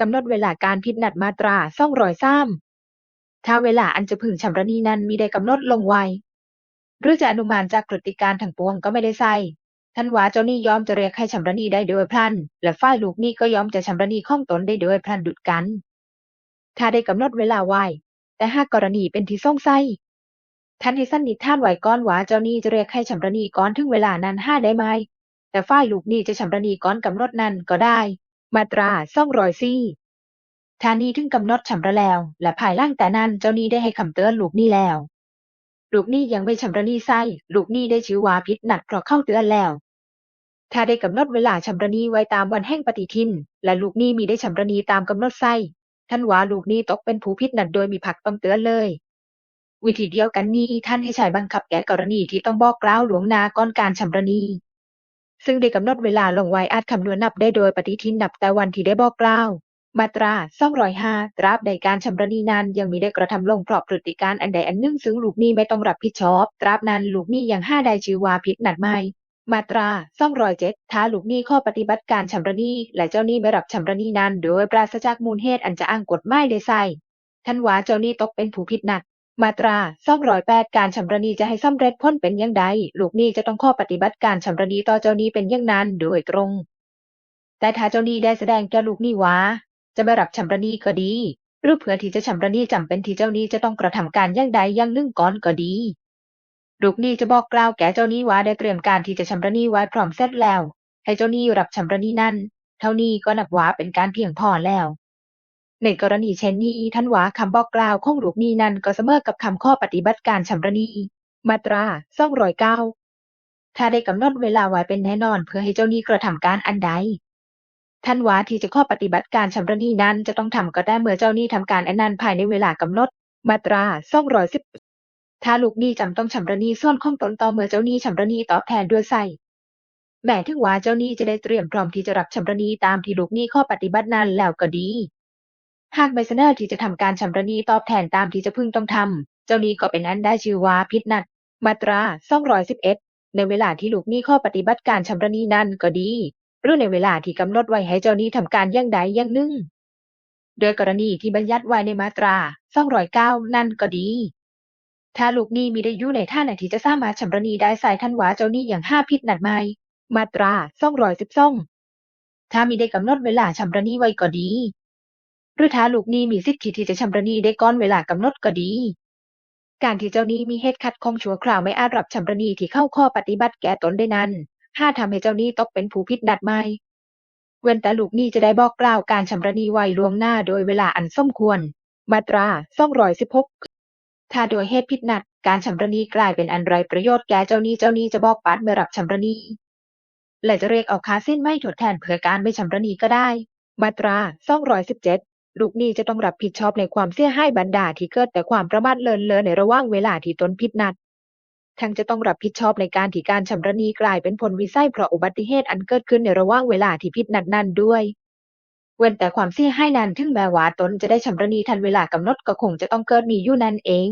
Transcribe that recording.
กำหนดเวลาการพิจนัดมาตราซ่องรอยซ้ำถ้าเวลาอันจะพึงชำระหนี้นั้นมีได้กำหนดลงไว้ หรือจะอนุมานจากกฤติการทั้งปวงก็ไม่ได้ใส่ท่านว่าเจ้าหนี้ยอมจะเรียกให้ชำระหนี้ได้โดยพลัน และฝ่ายลูกหนี้ก็ยอมจะชำระหนี้ข้องตนได้โดยพลันดุดกัน ถ้าได้กำหนดเวลาไว้ แต่หากกรณีเป็นที่สงสัยท่านให้สันนิษฐานไว้ก่อนว่าเจ้าหนี้จะเรียกให้ชำระหนี้ก่อนถึงเวลานั้นห้าได้ไหม แต่ฝ่ายลูกหนี้จะชำระหนี้ก่อนกำหนดนั้นก็ได้ มาตราซ่องรอยซี่ถ้านี้ถึงกำหนดชำระแล้ว และภายหล่างแต่นั้นเจ้าหนี้ได้ให้คำเตือนลูกหนี้แล้ว ลูกหนี้ยังไม่ชำระหนี้ไส้ลูกหนี้ได้ชื่อว่าผิดนัดเพราะเข้าเตือนแล้ว ถ้าได้กำหนดเวลาชำระหนี้ไว้ตามวันแห่งปฏิทิน และลูกหนี้มีได้ชำระหนี้ตามกำหนดไส้ท่านว่าลูกหนี้ตกเป็นผู้ผิดนัดโดยมีผักต้องเตือนเลย วิธีเดียวกันนี้ท่านให้ใช้บังคับแก่กรณีที่ต้องบอกกล่าวหลวงนาก่อนการชำระหนี้ ซึ่งได้กำหนดเวลาลงไว้อาจคำนวณนับได้โดยปฏิทินนับแต่วันที่ได้บอกกล่าว มาตรา205ตราบใดการชำระหนี้นั้นยังมีได้กระทำลงเพราะพฤติการอันใดอันหนึ่งซึ่งลูกหนี้ไม่ต้องรับผิดชอบ ตราบนั้นลูกหนี้ยังห้าได้ชื่อว่าผิดนัดไม่มาตรา207ถ้าลูกหนี้ข้อปฏิบัติการชำระหนี้และเจ้าหนี้ไม่รับชำระหนี้นั้น โดยปราศจากมูลเหตุอันจะอ้างกฎหมายได้ใส่ท่านว่าเจ้าหนี้ตกเป็นผู้ผิดนัด มาตรา 208 การชำระหนี้จะให้สำเร็จพ้นเป็นอย่างใด ลูกหนี้จะต้องข้อปฏิบัติการชำระหนี้ต่อเจ้าหนี้เป็นอย่างนั้นโดยตรง แต่ถ้าเจ้าหนี้ได้แสดงแก่ลูกหนี้ว่า จะไม่รับชำระหนี้ก็ดี หรือเพื่อที่จะชำระหนี้จำเป็นที่เจ้าหนี้จะต้องกระทำการอย่างใดอย่างหนึ่งก่อนก็ดี ลูกหนี้จะบอกกล่าวแก่เจ้าหนี้ว่าได้เตรียมการที่จะชำระหนี้ไว้พร้อมเสร็จแล้ว ให้เจ้าหนี้รับชำระหนี้นั้น เท่านี้ก็นับว่าเป็นการเพียงพอแล้ว ในกรณีเช่นนี้ท่านว่าคำบอกกล่าวของลูกนี้นั้นก็เสมอกับคำข้อปฏิบัติการชำระหนี้มาตรา209ถ้าได้กำหนดเวลาไว้เป็นแน่นอนเพื่อให้เจ้าหนี้กระทำการอันใดท่านว่าที่จะข้อปฏิบัติการชำระหนี้นั้นจะต้องทำก็ได้เมื่อเจ้าหนี้ทำการอันนั้นภายในเวลากำหนด มาตรา210ถ้าลูกหนี้จำต้องชำระหนี้ส่วนของตนต่อเมื่อเจ้าหนี้ชำระหนี้ตอบแทนด้วยใส่แม้ถึงว่าเจ้าหนี้จะได้เตรียมพร้อมที่จะรับชำระหนี้ตามที่ลูกหนี้ข้อปฏิบัตินั้นแล้วก็ดี หากไม่เสนอที่จะทำการชำระหนี้ตอบแทนตามที่จะพึงต้องทำ เจ้าหนี้ก็เป็นอันได้ชื่อว่าผิดนัด มาตรา 211 ในเวลาที่ลูกหนี้ข้อปฏิบัติการชำระหนี้นั้นก็ดี หรือในเวลาที่กำหนดไว้ให้เจ้าหนี้ทำการอย่างใดอย่างหนึ่ง โดยกรณีที่บัญญัติไว้ในมาตรา 209 นั่นก็ดี ถ้าลูกหนี้มีได้อยู่ในท่าไหนที่จะสามารถชำระหนี้ได้ใส่ท่านว่าเจ้าหนี้อย่างห้าผิดนัดไหมมาตรา 212ถ้ามีได้กำหนดเวลาชำระหนี้ไว้ก็ดี หรือถ้าลูกหนี้มีสิทธิที่จะชำระหนี้ได้ก่อนเวลากำหนดก็ดี การที่เจ้าหนี้มีเหตุขัดข้องชั่วคราวไม่อาจรับชำระหนี้ที่เข้าข้อปฏิบัติแก่ตนได้นั้นห้าทำให้เจ้าหนี้ตกเป็นผู้ผิดนัดไม่เว้นแต่ลูกหนี้จะได้บอกกล่าวการชำระหนี้ไว้ล่วงหน้าโดยเวลาอันสมควร มาตรา216ถ้าโดยเหตุผิดนัดการชำระหนี้กลายเป็นอันไรประโยชน์แก่เจ้าหนี้เจ้าหนี้จะบอกปัดไม่รับชำระหนี้และจะเรียกเอาค่าสิ้นไม่ทดแทนเพื่อการไม่ชำระหนี้ก็ได้ มาตรา217 ลูกหนี้จะต้องรับผิดชอบในความเสียหายบรรดาที่เกิดแต่ความประมาทเลินเลอในระหว่างเวลาที่ตนผิดนัด ทั้งจะต้องรับผิดชอบในการที่การชำระหนี้กลายเป็นผลวิสัยเพราะอุบัติเหตุอันเกิดขึ้นในระหว่างเวลาที่ผิดนัดนั่นด้วย เว้นแต่ความเสียหายนั้นถึงแม้ว่าตนจะได้ชำระหนี้ทันเวลากำหนดก็คงจะต้องเกิดมีอยู่นั่นเอง